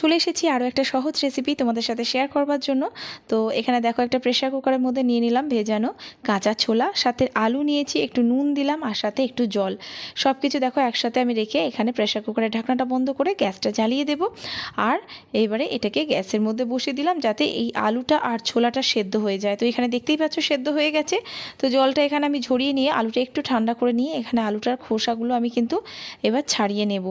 চলে এসেছি আরও একটা সহজ রেসিপি তোমাদের সাথে শেয়ার করবার জন্য। তো এখানে দেখো একটা প্রেশার কুকারের মধ্যে নিয়ে নিলাম ভেজানো কাঁচা ছোলা, সাথে আলু নিয়েছি, একটু নুন দিলাম আর সাথে একটু জল। সব কিছু দেখো একসাথে আমি রেখে এখানে প্রেশার কুকারের ঢাকনাটা বন্ধ করে গ্যাসটা জ্বালিয়ে দেব। আর এবারে এটাকে গ্যাসের মধ্যে বসিয়ে দিলাম যাতে এই আলুটা আর ছোলাটা সেদ্ধ হয়ে যায়। তো এখানে দেখতেই পাচ্ছ সেদ্ধ হয়ে গেছে। তো জলটা এখানে আমি ঝরিয়ে নিয়ে আলুটা একটু ঠান্ডা করে নিয়ে এখানে আলুটার খোসাগুলো আমি কিন্তু এবার ছাড়িয়ে নেব।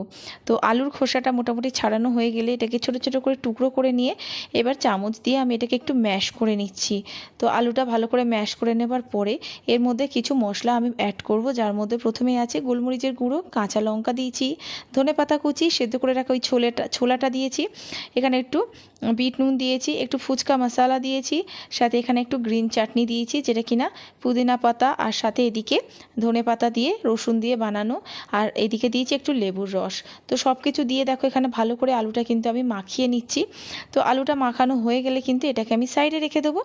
তো আলুর খোসাটা মোটামুটি ছাড়ানো হয়ে গেলে এটাকে ছোটো ছোটো করে টুকরো করে নিয়ে এবার চামচ দিয়ে আমি এটাকে একটু ম্যাশ করে নিচ্ছি। তো আলুটা ভালো করে ম্যাশ করে নেবার পরে এর মধ্যে কিছু মশলা আমি অ্যাড করব, যার মধ্যে প্রথমে আছে গোলমরিচের গুঁড়ো, কাঁচা লঙ্কা দিয়েছি, ধনে পাতা কুচি সেদ্ধ করে রাখা ওই ছোলেটা, ছোলাটা দিয়েছি, এখানে একটু বিট নুন দিয়েছি, একটু ফুচকা মশলা দিয়েছি, সাথে এখানে একটু গ্রিন চাটনি দিয়েছি, যেটা কিনা পুদিনা পাতা আর সাথে এদিকে ধনে পাতা দিয়ে, রসুন দিয়ে বানানো, আর এদিকে দিয়েছি একটু লেবুর রস। তো সব কিছু দিয়ে দেখো এখানে ভালো করে আলুটা কিন্তু আমি মাখিয়ে নিচ্ছি। তো আলুটা মাখানো হয়ে গেলে কিন্তু এটাকে আমি সাইডে রেখে দেবো।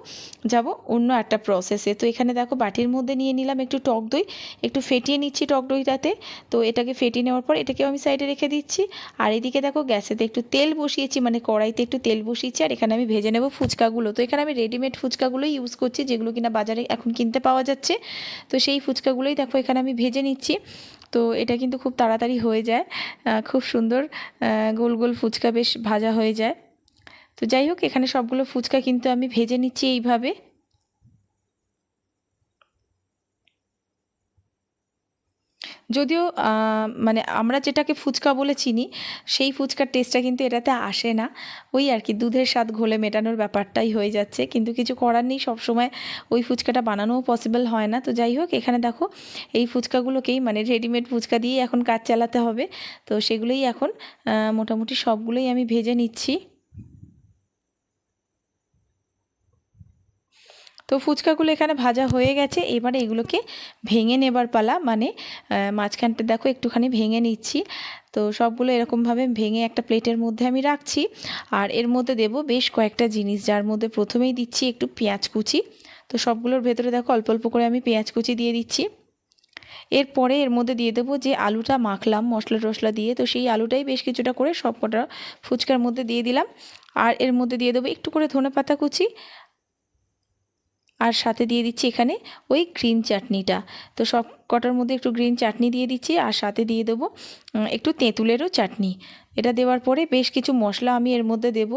যাব অন্য একটা প্রসেসে তো এখানে দেখো বাটির মধ্যে নিয়ে নিলাম একটু টক দই। একটু ফেটিয়ে নিচ্ছি টক দইটাতে। তো এটাকে ফেটিয়ে নেওয়ার পর এটাকেও আমি সাইডে রেখে দিচ্ছি। আর এদিকে দেখো গ্যাসেতে একটু তেল বসিয়েছি মানে কড়াইতে একটু তেল বসিয়েছি। আর এখানে আমি ভেজে নেব ফুচকাগুলো। তো এখানে আমি রেডিমেড ফুচকাগুলোই ইউজ করছি, যেগুলো কিনা বাজারে এখন কিনতে পাওয়া যাচ্ছে। তো সেই ফুচকাগুলোই দেখো এখানে আমি ভেজে নিচ্ছি। তো এটা কিন্তু খুব তাড়াতাড়ি হয়ে যায়। খুব সুন্দর গোল গোল ফুচকা বেশ ভাজা হয়ে যায়। তো যাই হোক, এখানে সবগুলো ফুচকা কিন্তু আমি ভেজে নিচ্ছি এইভাবে। যদিও মানে আমরা যেটাকে ফুচকা বলে চিনি, সেই ফুচকার টেস্টটা কিন্তু এটাতে আসে না। ওই আর কি, দুধের স্বাদ ঘোলে মেটানোর ব্যাপারটাই হয়ে যাচ্ছে। কিন্তু কিছু করার নেই, সবসময় ওই ফুচকাটা বানানোও পসিবল হয় না। তো যাই হোক, এখানে দেখো, এই ফুচকাগুলোকেই মানে রেডিমেড ফুচকা দিয়েই এখন কাজ চালাতে হবে। তো সেগুলোই এখন মোটামুটি সবগুলোই আমি ভেজে নিচ্ছি। তো ফুচকাগুলো এখানে ভাজা হয়ে গেছে। এবারে এগুলোকে ভেঙে নেবার পালা মানে মাঝখানটা দেখো একটুখানি ভেঙে নিচ্ছি। তো সবগুলো এরকমভাবে ভেঙে একটা প্লেটের মধ্যে আমি রাখছি। আর এর মধ্যে দেব বেশ কয়েকটা জিনিস, যার মধ্যে প্রথমেই দিচ্ছি একটু পেঁয়াজ কুচি। তো সবগুলোর ভেতরে দেখো অল্প অল্প করে আমি পেঁয়াজ কুচি দিয়ে দিচ্ছি। এরপরে এর মধ্যে দিয়ে দেবো যে আলুটা মাখলাম মশলা টশলা দিয়ে। তো সেই আলুটাই বেশ কিছুটা করে সব কটা ফুচকার মধ্যে দিয়ে দিলাম। আর এর মধ্যে দিয়ে দেবো একটু করে ধনে পাতা কুচি। আর সাথে দিয়ে দিচ্ছি এখানে ওই গ্রিন চাটনিটা। তো সব কটার মধ্যে একটু গ্রিন চাটনি দিয়ে দিচ্ছি আর সাথে দিয়ে দেবো একটু তেঁতুলেরও চাটনি। এটা দেওয়ার পরে বেশ কিছু মশলা আমি এর মধ্যে দেব।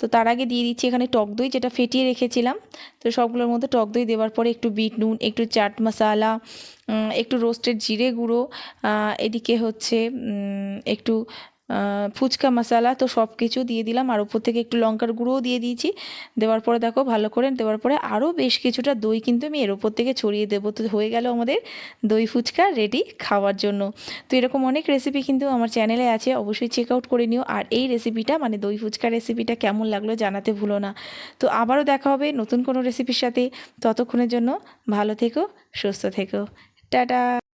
তো তার আগে দিয়ে দিচ্ছি এখানে টক দই যেটা ফেটিয়ে রেখেছিলাম। তো সবগুলোর মধ্যে টক দই দেওয়ার পরে একটু বিট নুন, একটু চাট মশালা একটু রোস্টেড জিরে গুঁড়ো এদিকে হচ্ছে একটু ফুচকা, মশালা তো সব কিছু দিয়ে দিলাম। আর উপর থেকে একটু লঙ্কার গুঁড়োও দিয়ে দিয়েছি। দেওয়ার পরে দেখো, ভালো করে দেওয়ার পরে আরও বেশ কিছুটা দই কিন্তু আমি এর ওপর থেকে ছড়িয়ে দেবো। তো হয়ে গেল আমাদের দই ফুচকা রেডি খাওয়ার জন্য। তো এরকম অনেক রেসিপি কিন্তু আমার চ্যানেলে আছে, অবশ্যই চেক আউট করে নিও। আর এই রেসিপিটা মানে দই ফুচকা রেসিপিটা কেমন লাগল জানাতে ভুলো না। তো আবারও দেখা হবে নতুন কোনো রেসিপির সাথে। ততক্ষণের জন্য ভালো থেকো, সুস্থ থেকো। টাটা!